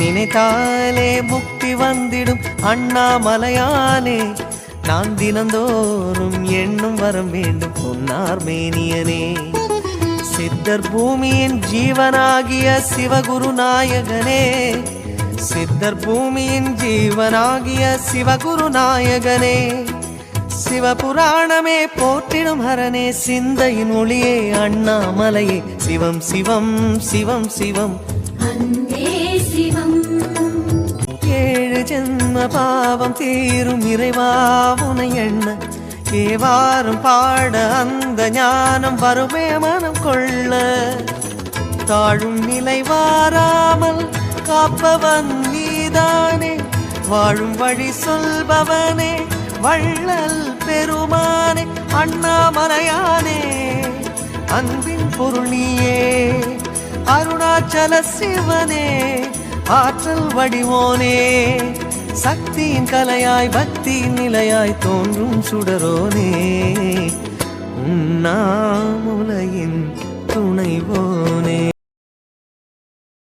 நினைத்தாலே முக்தி வந்திடும் அண்ணாமலையானே. நான் தினந்தோறும் எண்ணும் வரம் வேண்டும் பொன்னார்மேனியனே. சித்தர் பூமியின் ஜீவனாகிய சிவகுரு நாயகனே. சித்தர் பூமியின் ஜீவனாகிய சிவகுரு நாயகனே. சிவபுராணமே போற்றிடும் ஹரனே சிந்தையின் ஒளியே அண்ணாமலையே. சிவம் சிவம் சிவம் சிவம். சிவம் ஏழு ஜென்ம பாவம் தீரும் இறைவா உனை எண்ண. ஏவாரும் பாட அந்த ஞானம் வருமே மனம் கொள்ள. தாழும் நிலை வாராமல் காப்பவன் நீதானே. வாழும் வழி சொல்பவனே வள்ளல் பெருமானே அண்ணாமலையானே. அன்பின் பொருள் நீயே அருணாச்சல சிவனே. ஆற்றல் வடிவோனே சக்தியின் கலையாய் பக்தியின் நிலையாய் தோன்றும் சுடரோனே. உண்ணாமுலையின் துணைவோனே.